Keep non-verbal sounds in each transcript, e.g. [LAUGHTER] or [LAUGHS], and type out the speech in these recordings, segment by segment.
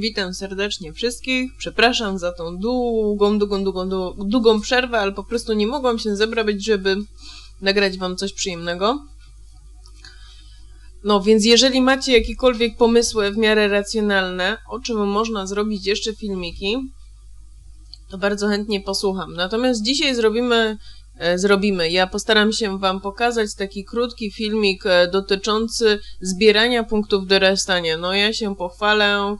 Witam serdecznie wszystkich. Przepraszam za tą długą, długą, długą, długą, przerwę, ale po prostu nie mogłam się zebrać, żeby nagrać wam coś przyjemnego. No więc jeżeli macie jakiekolwiek pomysły w miarę racjonalne, o czym można zrobić jeszcze filmiki, to bardzo chętnie posłucham. Natomiast dzisiaj zrobimy, e, zrobimy, ja postaram się wam pokazać taki krótki filmik e, dotyczący zbierania punktów dorastania. No ja się pochwalę,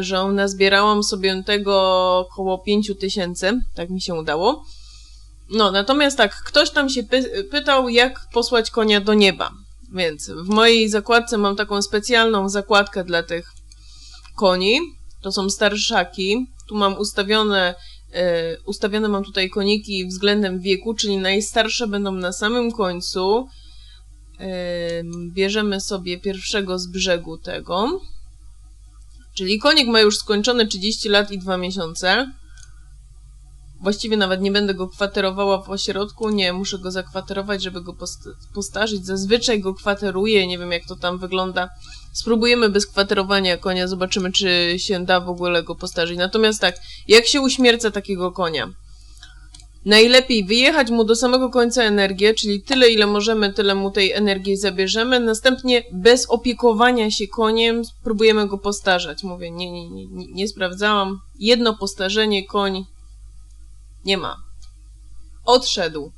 że nazbierałam sobie tego około 5000, tak mi się udało. No, natomiast tak, ktoś tam się py pytał, jak posłać konia do nieba. Więc w mojej zakładce mam taką specjalną zakładkę dla tych koni. To są starszaki. Tu mam ustawione, e, ustawione mam tutaj koniki względem wieku, czyli najstarsze będą na samym końcu. E, bierzemy sobie pierwszego z brzegu tego. Czyli konik ma już skończone 30 lat i 2 miesiące. Właściwie nawet nie będę go kwaterowała w ośrodku, nie, muszę go zakwaterować, żeby go post postarzyć. Zazwyczaj go kwateruję, nie wiem jak to tam wygląda. Spróbujemy bez kwaterowania konia, zobaczymy czy się da w ogóle go postarzyć. Natomiast tak, jak się uśmierca takiego konia? Najlepiej wyjechać mu do samego końca energię, czyli tyle ile możemy, tyle mu tej energii zabierzemy. Następnie bez opiekowania się koniem spróbujemy go postarzać. Mówię, nie, nie, nie, nie, nie sprawdzałam. Jedno postarzenie, koń nie ma. Odszedł.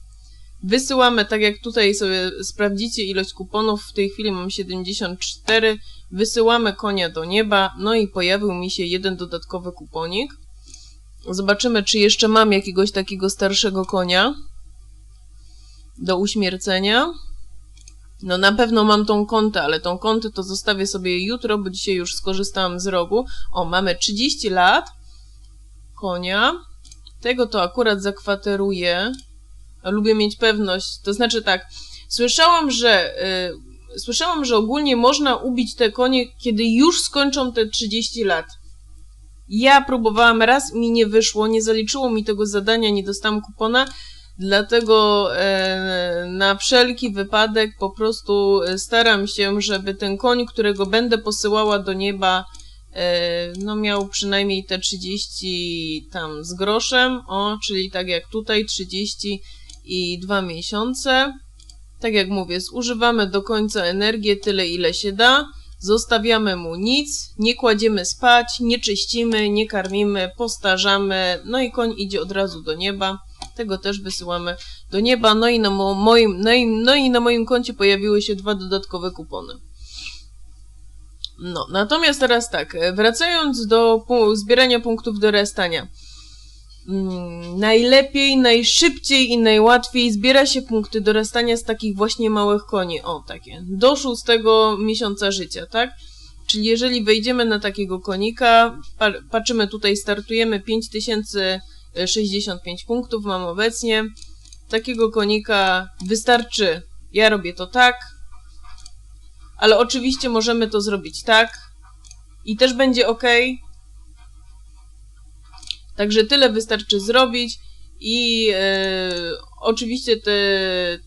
Wysyłamy, tak jak tutaj sobie sprawdzicie ilość kuponów, w tej chwili mam 74. Wysyłamy konia do nieba, no i pojawił mi się jeden dodatkowy kuponik. Zobaczymy, czy jeszcze mam jakiegoś takiego starszego konia do uśmiercenia. No na pewno mam tą kątę, ale tą kątę to zostawię sobie jutro, bo dzisiaj już skorzystałam z rogu. O, mamy 30 lat konia. Tego to akurat zakwateruję. Lubię mieć pewność. To znaczy tak, słyszałam, że yy, słyszałam, że ogólnie można ubić te konie, kiedy już skończą te 30 lat. Ja próbowałam raz, mi nie wyszło, nie zaliczyło mi tego zadania, nie dostałam kupona, dlatego e, na wszelki wypadek po prostu staram się, żeby ten koń, którego będę posyłała do nieba, E, no miał przynajmniej te 30 tam z groszem, o, czyli tak jak tutaj 30 i 2 miesiące. Tak jak mówię, zużywamy do końca energię tyle ile się da, zostawiamy mu nic, nie kładziemy spać, nie czyścimy, nie karmimy, postarzamy, no i koń idzie od razu do nieba. Tego też wysyłamy do nieba, no i na moim, no i, no i na moim koncie pojawiły się dwa dodatkowe kupony. No, natomiast teraz tak, wracając do zbierania punktów do restania. Mm, najlepiej, najszybciej i najłatwiej zbiera się punkty dorastania z takich właśnie małych koni. O, takie. Do szóstego miesiąca życia, tak? Czyli jeżeli wejdziemy na takiego konika, patrzymy tutaj, startujemy 5065 punktów, mam obecnie. Takiego konika wystarczy, ja robię to tak, ale oczywiście możemy to zrobić tak i też będzie ok. Także tyle wystarczy zrobić i e, oczywiście te,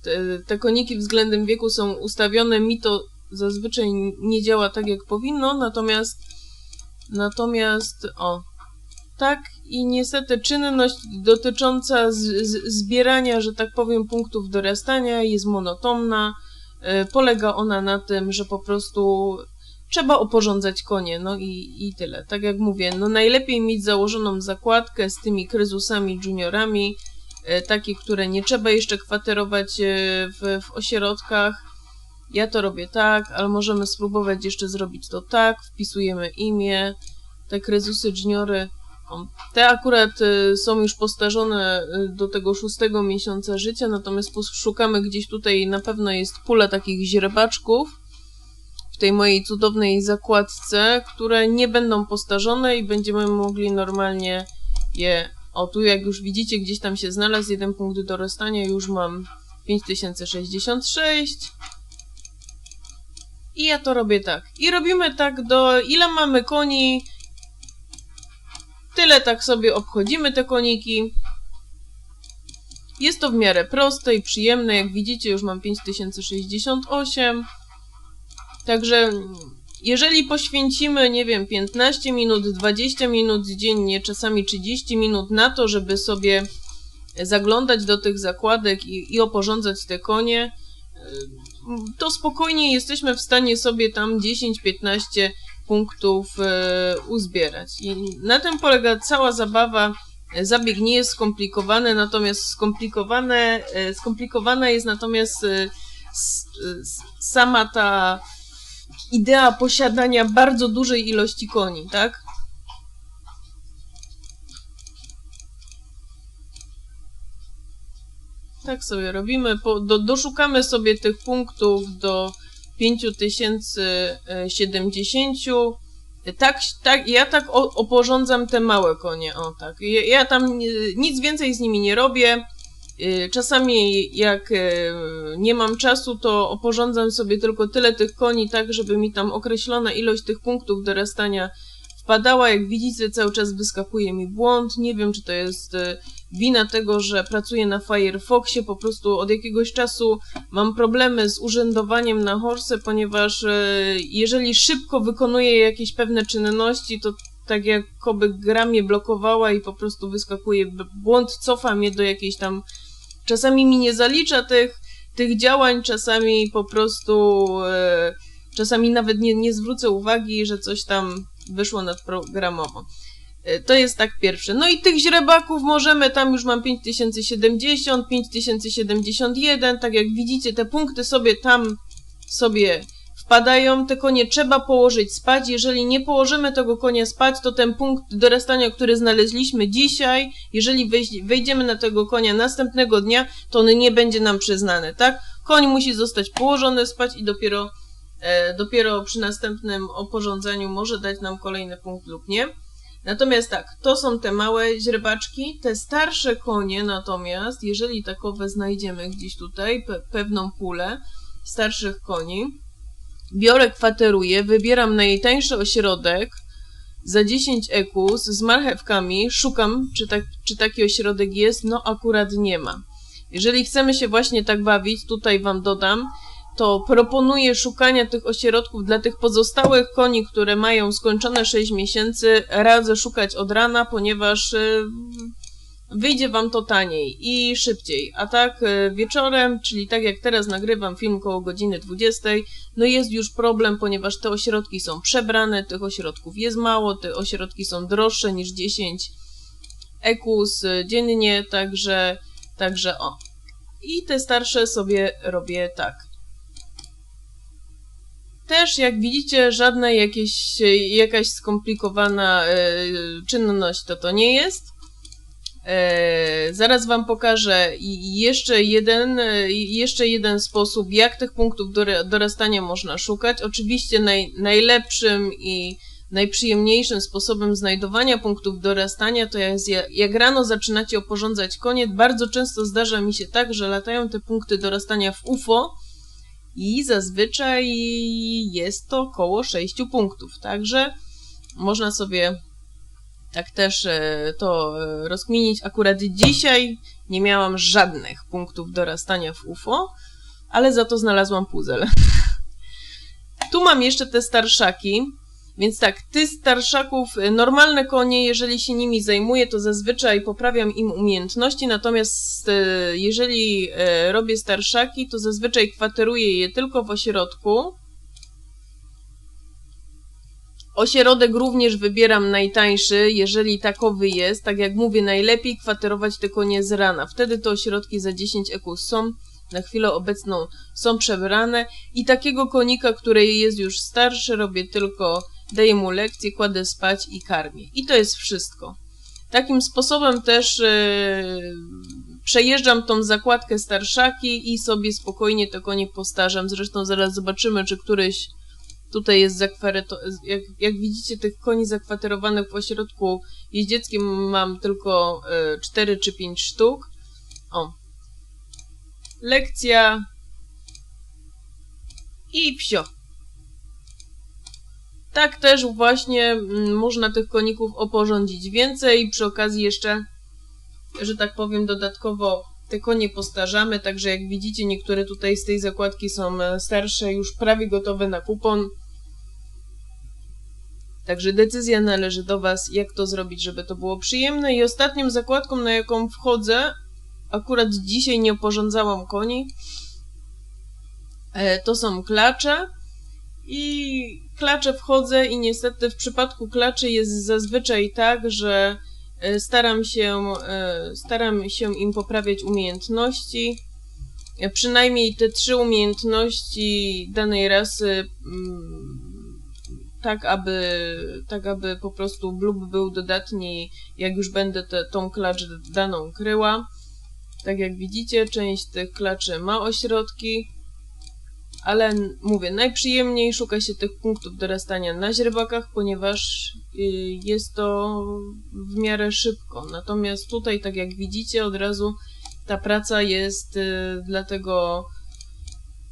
te, te koniki względem wieku są ustawione. Mi to zazwyczaj nie działa tak jak powinno, natomiast natomiast o tak i niestety czynność dotycząca z, z, zbierania, że tak powiem, punktów dorastania jest monotonna. Y, polega ona na tym, że po prostu trzeba oporządzać konie, no i, i tyle. Tak jak mówię, no najlepiej mieć założoną zakładkę z tymi kryzusami juniorami, takie, które nie trzeba jeszcze kwaterować y, w, w ośrodkach. Ja to robię tak, ale możemy spróbować jeszcze zrobić to tak. Wpisujemy imię, te kryzusy juniory te akurat y, są już postarzone y, do tego szóstego miesiąca życia, natomiast szukamy gdzieś tutaj, na pewno jest pula takich źrebaczków tej mojej cudownej zakładce, które nie będą postarzone i będziemy mogli normalnie je... O, tu jak już widzicie, gdzieś tam się znalazł jeden punkt dorastania, już mam 5066. I ja to robię tak. I robimy tak do... Ile mamy koni? Tyle tak sobie obchodzimy te koniki. Jest to w miarę proste i przyjemne. Jak widzicie, już mam 5068. Także jeżeli poświęcimy, nie wiem, 15 minut, 20 minut dziennie, czasami 30 minut na to, żeby sobie zaglądać do tych zakładek i, i oporządzać te konie, to spokojnie jesteśmy w stanie sobie tam 10-15 punktów e, uzbierać. I na tym polega cała zabawa. Zabieg nie jest skomplikowany, natomiast skomplikowane, e, skomplikowana jest natomiast e, sama ta idea posiadania bardzo dużej ilości koni, tak? Tak sobie robimy. Po, do, doszukamy sobie tych punktów do 5070. Tak, tak, ja tak oporządzam te małe konie, o tak. Ja, ja tam nic więcej z nimi nie robię. Y, czasami jak y, nie mam czasu, to oporządzam sobie tylko tyle tych koni, tak żeby mi tam określona ilość tych punktów dorastania wpadała. Jak widzicie, cały czas wyskakuje mi błąd. Nie wiem, czy to jest y, wina tego, że pracuję na Firefoxie. Po prostu od jakiegoś czasu mam problemy z urzędowaniem na Horse, ponieważ jeżeli szybko wykonuję jakieś pewne czynności, to tak jakoby gra mnie blokowała i po prostu wyskakuje błąd, cofa mnie do jakiejś tam Czasami mi nie zalicza tych, tych działań, czasami po prostu, e, czasami nawet nie, nie zwrócę uwagi, że coś tam wyszło nadprogramowo. E, to jest tak pierwsze. No i tych źrebaków możemy, tam już mam 5070, 5071, tak jak widzicie, te punkty sobie tam sobie wpadają, te konie trzeba położyć spać. Jeżeli nie położymy tego konia spać, to ten punkt dorastania, który znaleźliśmy dzisiaj, jeżeli wejdziemy na tego konia następnego dnia, to on nie będzie nam przyznany, tak? Koń musi zostać położony spać i dopiero, e, dopiero przy następnym oporządzeniu może dać nam kolejny punkt lub nie. Natomiast tak, to są te małe źrebaczki. Te starsze konie natomiast, jeżeli takowe znajdziemy gdzieś tutaj, pe pewną pulę starszych koni, biorę, kwateruję, wybieram najtańszy ośrodek za 10 ekus z marchewkami, szukam, czy, tak, czy taki ośrodek jest, no akurat nie ma. Jeżeli chcemy się właśnie tak bawić, tutaj Wam dodam, to proponuję szukania tych ośrodków dla tych pozostałych koni, które mają skończone 6 miesięcy. Radzę szukać od rana, ponieważ y, wyjdzie Wam to taniej i szybciej. A tak e, wieczorem, czyli tak jak teraz nagrywam film koło godziny 20, no jest już problem, ponieważ te ośrodki są przebrane, tych ośrodków jest mało, te ośrodki są droższe niż 10 ekus e, dziennie, także, także o. I te starsze sobie robię tak. Też, jak widzicie, żadna jakieś, jakaś skomplikowana y, czynność to to nie jest. E, zaraz Wam pokażę jeszcze jeden, e, jeszcze jeden sposób, jak tych punktów dorastania można szukać. Oczywiście naj, najlepszym i najprzyjemniejszym sposobem znajdowania punktów dorastania to jest jak rano zaczynacie oporządzać koniec. Bardzo często zdarza mi się tak, że latają te punkty dorastania w UFO i zazwyczaj jest to około 6 punktów. Także można sobie tak też e, to e, rozkminić. Akurat dzisiaj nie miałam żadnych punktów dorastania w UFO, ale za to znalazłam puzzle. [LAUGHS] tu mam jeszcze te starszaki, więc tak, ty starszaków, e, normalne konie, jeżeli się nimi zajmuję, to zazwyczaj poprawiam im umiejętności, natomiast jeżeli robię starszaki, to zazwyczaj kwateruję je tylko w ośrodku, Ośrodek również wybieram najtańszy, jeżeli takowy jest. Tak jak mówię, najlepiej kwaterować te konie z rana. Wtedy te ośrodki za 10 ekus są na chwilę obecną są przebrane i takiego konika, który jest już starszy, robię tylko, daję mu lekcję, kładę spać i karmię. I to jest wszystko. Takim sposobem też yy, przejeżdżam tą zakładkę starszaki i sobie spokojnie te konie postarzam. Zresztą zaraz zobaczymy, czy któryś Tutaj jest zakwareto... Jak, jak widzicie, tych koni zakwaterowanych w ośrodku jeździeckim mam tylko y, 4 czy 5 sztuk. O. Lekcja. I wsio. Tak też właśnie mm, można tych koników oporządzić więcej. Przy okazji jeszcze, że tak powiem, dodatkowo te konie postarzamy, także jak widzicie, niektóre tutaj z tej zakładki są e, starsze, już prawie gotowe na kupon. Także decyzja należy do Was, jak to zrobić, żeby to było przyjemne. I ostatnią zakładką, na jaką wchodzę, akurat dzisiaj nie porządzałam koni, e, to są klacze. I klacze wchodzę i niestety w przypadku klaczy jest zazwyczaj tak, że e, staram się, e, staram się im poprawiać umiejętności. Przynajmniej te trzy umiejętności danej rasy, mm, tak aby, tak aby po prostu blub był dodatni, jak już będę te, tą klacz daną kryła. Tak jak widzicie, część tych klaczy ma ośrodki, ale mówię, najprzyjemniej szuka się tych punktów dorastania na źrebakach, ponieważ y, jest to w miarę szybko. Natomiast tutaj, tak jak widzicie, od razu ta praca jest y, dlatego,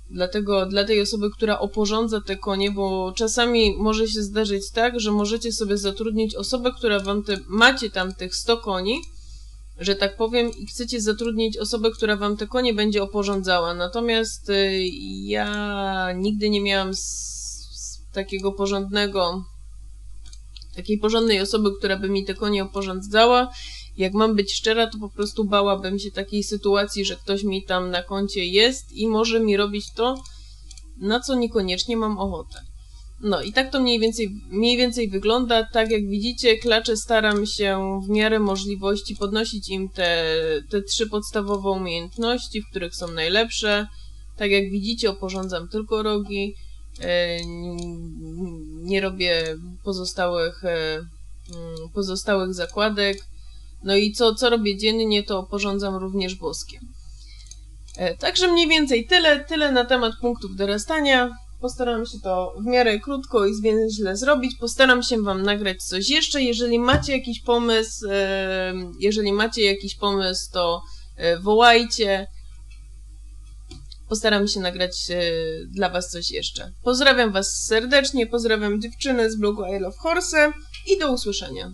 dlatego dla tej osoby, która oporządza te konie, bo czasami może się zdarzyć tak, że możecie sobie zatrudnić osobę, która wam te, macie tam tych 100 koni, że tak powiem, i chcecie zatrudnić osobę, która wam te konie będzie oporządzała. Natomiast y, ja nigdy nie miałam s, s, takiego porządnego, takiej porządnej osoby, która by mi te konie oporządzała. Jak mam być szczera, to po prostu bałabym się takiej sytuacji, że ktoś mi tam na koncie jest i może mi robić to, na co niekoniecznie mam ochotę. No i tak to mniej więcej, mniej więcej wygląda. Tak jak widzicie, klacze staram się w miarę możliwości podnosić im te, te trzy podstawowe umiejętności, w których są najlepsze. Tak jak widzicie, oporządzam tylko rogi. e, Nie robię pozostałych, e, mm, pozostałych zakładek. No i co, co robię dziennie, to oporządzam również woskiem. E, Także mniej więcej tyle, tyle na temat punktów dorastania. Postaram się to w miarę krótko i zwięźle zrobić. Postaram się Wam nagrać coś jeszcze. Jeżeli macie jakiś pomysł, e, jeżeli macie jakiś pomysł, to e, wołajcie. Postaram się nagrać dla Was coś jeszcze. Pozdrawiam Was serdecznie, pozdrawiam dziewczyny z blogu I Love Horse i do usłyszenia.